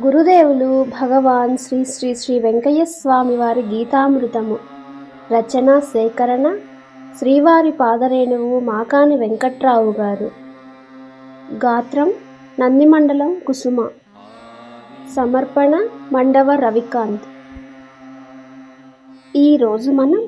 గురుదేవులు భగవాన్ శ్రీ శ్రీ శ్రీ వెంకయ్య స్వామి వారి గీతామృతము. రచన సేకరణ శ్రీవారి పాదరేణువు మాకాని వెంకట్రావు గారు. గాత్రం నందిమండలం కుసుమ. సమర్పణ మండవ రవికాంత్. ఈరోజు మనం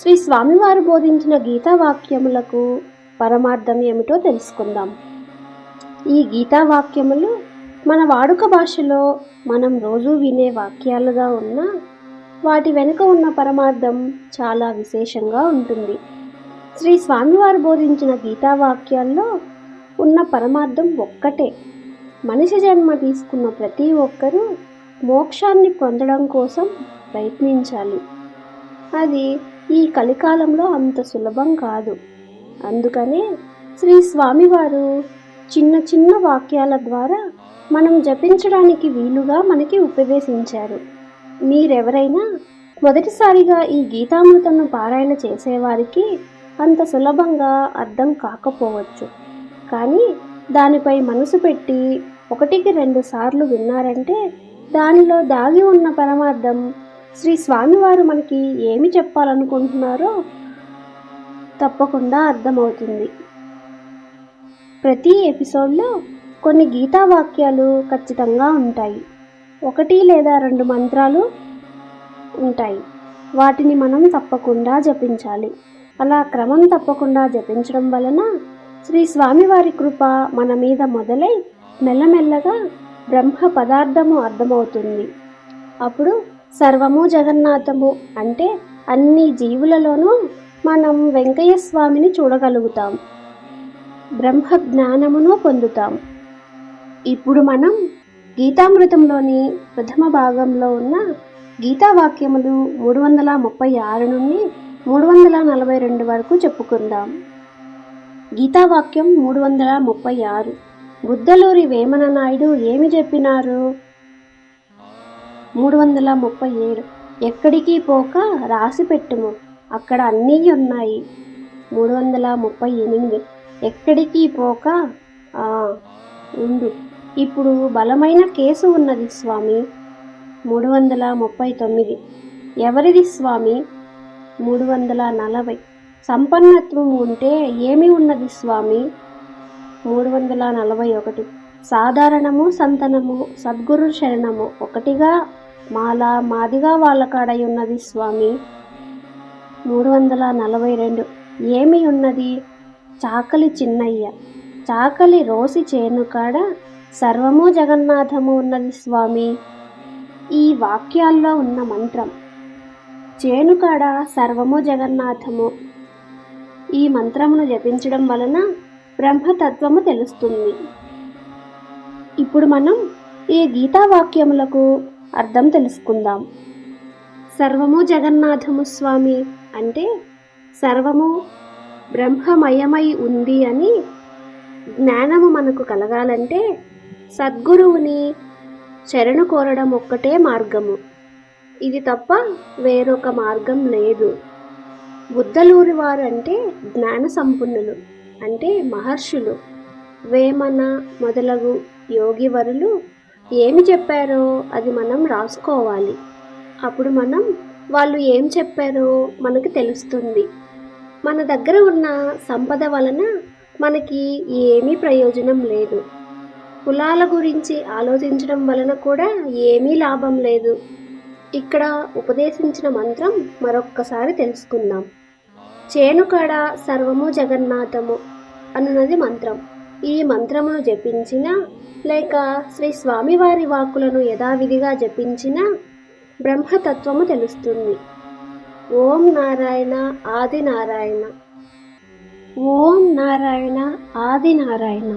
శ్రీ స్వామివారు బోధించిన గీతావాక్యములకు పరమార్థం ఏమిటో తెలుసుకుందాం. ఈ గీతా వాక్యములు మన వాడుక భాషలో మనం రోజు వినే వాక్యాలుగా ఉన్న వాటి వెనుక ఉన్న పరమార్థం చాలా విశేషంగా ఉంటుంది. శ్రీ స్వామివారు బోధించిన గీతా వాక్యాల్లో ఉన్న పరమార్థం ఒక్కటే. మనిషి జన్మ తీసుకున్న ప్రతి ఒక్కరూ మోక్షాన్ని పొందడం కోసం ప్రయత్నించాలి. అది ఈ కలికాలంలో అంత సులభం కాదు. అందుకనే శ్రీ స్వామివారు చిన్న చిన్న వాక్యాల ద్వారా మనం జపించడానికి వీలుగా మనకి ఉపదేశించారు. మీరెవరైనా మొదటిసారిగా ఈ గీతామృతను పారాయణ చేసేవారికి అంత సులభంగా అర్థం కాకపోవచ్చు. కానీ దానిపై మనసు పెట్టి ఒకటికి రెండు సార్లు విన్నారంటే దానిలో దాగి ఉన్న పరమార్థం శ్రీ స్వామివారు మనకి ఏమి చెప్పాలనుకుంటున్నారో తప్పకుండా అర్థమవుతుంది. ప్రతి ఎపిసోడ్లో కొన్ని గీతా వాక్యాలు ఖచ్చితంగా ఉంటాయి. ఒకటి లేదా రెండు మంత్రాలు ఉంటాయి. వాటిని మనం తప్పకుండా జపించాలి. అలా క్రమం తప్పకుండా జపించడం వలన శ్రీ స్వామివారి కృప మన మీద మొదలై మెల్లమెల్లగా బ్రహ్మ పదార్థము అర్థమవుతుంది. అప్పుడు సర్వము జగన్నాథము అంటే అన్ని జీవులలోనూ మనం వెంకయ్య స్వామిని చూడగలుగుతాం. బ్రహ్మ జ్ఞానమును పొందుతాం. ఇప్పుడు మనం గీతామృతంలోని ప్రథమ భాగంలో ఉన్న గీతా వాక్యములు మూడు వందల ముప్పై ఆరు నుండి మూడు వందల నలభై రెండు వరకు చెప్పుకుందాం. గీతావాక్యం మూడు వందల ముప్పై ఆరు. బుద్ధలూరి వేమన నాయుడు ఏమి చెప్పినారు? మూడు వందల ముప్పై ఏడు. ఎక్కడికి పోక రాసి పెట్టుము. అక్కడ అన్నీ ఉన్నాయి. మూడు వందల ముప్పై ఎనిమిది. ఎక్కడికి పోక ఉండు. ఇప్పుడు బలమైన కేసు ఉన్నది స్వామి. మూడు వందల ముప్పై తొమ్మిది. ఎవరిది స్వామి? మూడు వందల నలభై. సంపన్నత్వం ఉంటే ఏమి ఉన్నది స్వామి? మూడు వందల నలభై ఒకటి. సాధారణము సంతనము సద్గురు శరణము ఒకటిగా మాల మాదిగా వాళ్ళ కాడై ఉన్నది స్వామి. మూడు వందల నలభై రెండు. ఏమి ఉన్నది? చాకలి చిన్నయ్య. చాకలి రోసి చేను కాడ సర్వము జగన్నాథము ఉన్నది స్వామి. ఈ వాక్యాల్లో ఉన్న మంత్రం చేనుకాడ సర్వము జగన్నాథము ఈ మంత్రమును జపించడం వలన బ్రహ్మతత్వము తెలుస్తుంది. ఇప్పుడు మనం ఈ గీతా వాక్యములకు అర్థం తెలుసుకుందాం. సర్వము జగన్నాథము స్వామి అంటే సర్వము బ్రహ్మమయమై ఉంది అని జ్ఞానము మనకు కలగాలంటే సద్గురువుని శరణు కోరడం ఒక్కటే మార్గము. ఇది తప్ప వేరొక మార్గం లేదు. బుద్ధలూరి వారు అంటే జ్ఞాన సంపన్నులు అంటే మహర్షులు. వేమన మొదలగు యోగివరులు ఏమి చెప్పారో అది మనం రాసుకోవాలి. అప్పుడు మనం వాళ్ళు ఏం చెప్పారో మనకు తెలుస్తుంది. మన దగ్గర ఉన్న సంపద వలన మనకి ఏమీ ప్రయోజనం లేదు. కులాల గురించి ఆలోచించడం వలన కూడా ఏమీ లాభం లేదు. ఇక్కడ ఉపదేశించిన మంత్రం మరొక్కసారి తెలుసుకుందాం. చేనుకాడ సర్వము జగన్నాథము అన్నది మంత్రం. ఈ మంత్రమును జపించిన లేక శ్రీ స్వామివారి వాక్కులను యథావిధిగా జపించిన బ్రహ్మతత్వము తెలుస్తుంది. ఓం నారాయణ ఆది నారాయణ ఓం నారాయణ ఆది నారాయణ